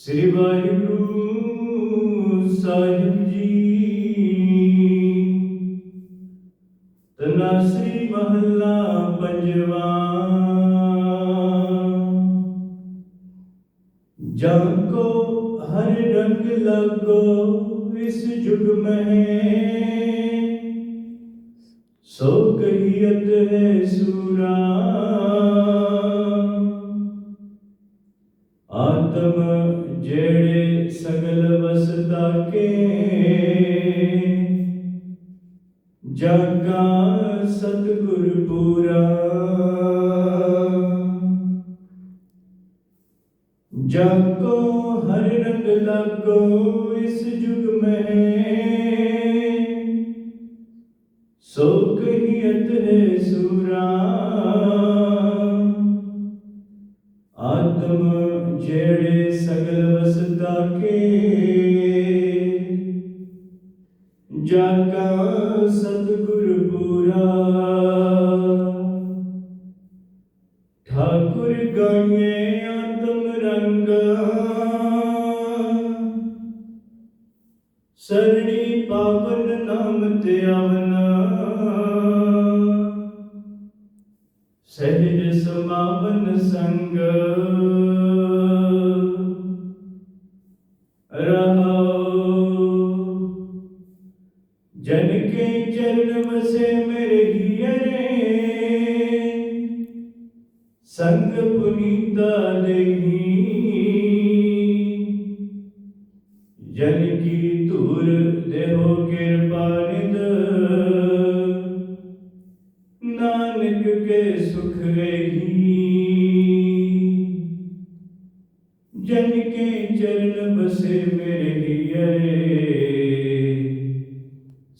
ਸ੍ਰੀ ਵਾਹਿਗੁਰੂ ਸਾਹਿਬ ਜੀ। ਤਨਾਸਰੀ ਮਹੱਲਾ ਪੰਜਵਾ। ਹਰ ਰੰਗ ਲਗੋ, ਇਸ ਜੁਗ ਮਹਿ। ਹੈ ਸੂਰਾ। ਆਤਮਾ ਜਾਗਾ ਸਤਿਗੁਰ ਪੂਰਾ। ਜਾਗੋ ਹਰ ਰੰਗ ਲਾਗੋ ਇਸ ਜੁਗ ਮਹਿ। ਸੋ ਕਹੀਤ ਹੈ ਸੂਰਾ। ਆਤਮ ਜਿਹੜੇ ਸਗਲ ਵਸਦਾ ਕੇ। ਜਨ ਕਾ ਸਤਿਗੁਰ ਪੂਰਾ। ਠਾਕੁਰ ਗਾਏ ਆਤਮ ਰੰਗ। ਸਰਣੀ ਪਾਵਨ ਨਾਮ ਤੇ ਆਵਨਾ। ਸਹਿਜ ਸਮਾਵਨ ਸੰਗ। ਰਹੋ जन के चरण बसे मेरे हियरे संग पुनीता देही जन की दूर देहो कृपानिद नानक के सुख रही जन के चरण बसे मेरे हियरे